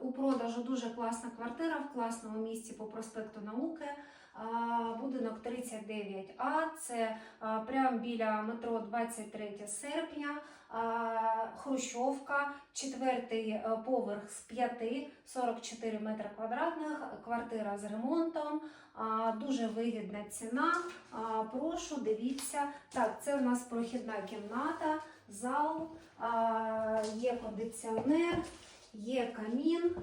у продажу дуже класна квартира в класному місці по проспекту Науки. Будинок 39А, це прямо біля метро 23 серпня, Хрущовка, четвертий е, поверх з 5, 44 метри квадратних, квартира з ремонтом, дуже вигідна ціна. Прошу, дивіться. Так, це у нас прохідна кімната, зал, є кондиціонер, є камін.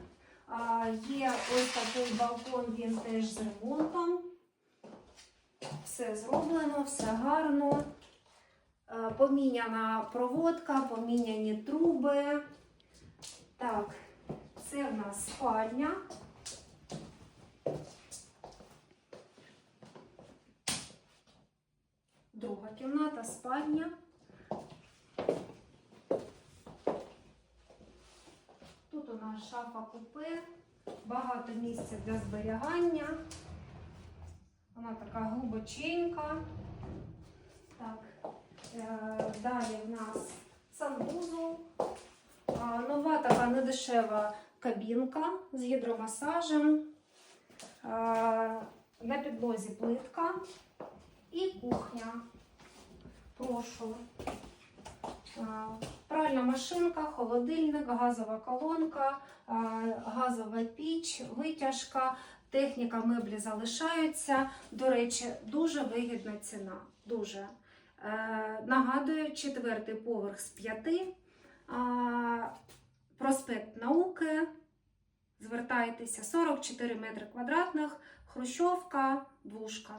Є ось такий балкон, він теж з ремонтом. Все зроблено, все гарно. Е, Поміняна проводка, поміняні труби. Так, це в нас спальня. Друга кімната, спальня. У нас шафа купе, багато місця для зберігання. Вона така глибоченька. Так, е, далі в нас санвузол. Нова така недешева кабінка з гідромасажем. На підлозі плитка і кухня. Прошу. Пральна машинка, холодильник, газова колонка, газова піч, витяжка, техніка меблі залишаються. До речі, дуже вигідна ціна. Дуже. Е, Нагадую, четвертий поверх з п'яти. Проспект науки. Звертайтеся 44 метри квадратних, хрущовка, двушка.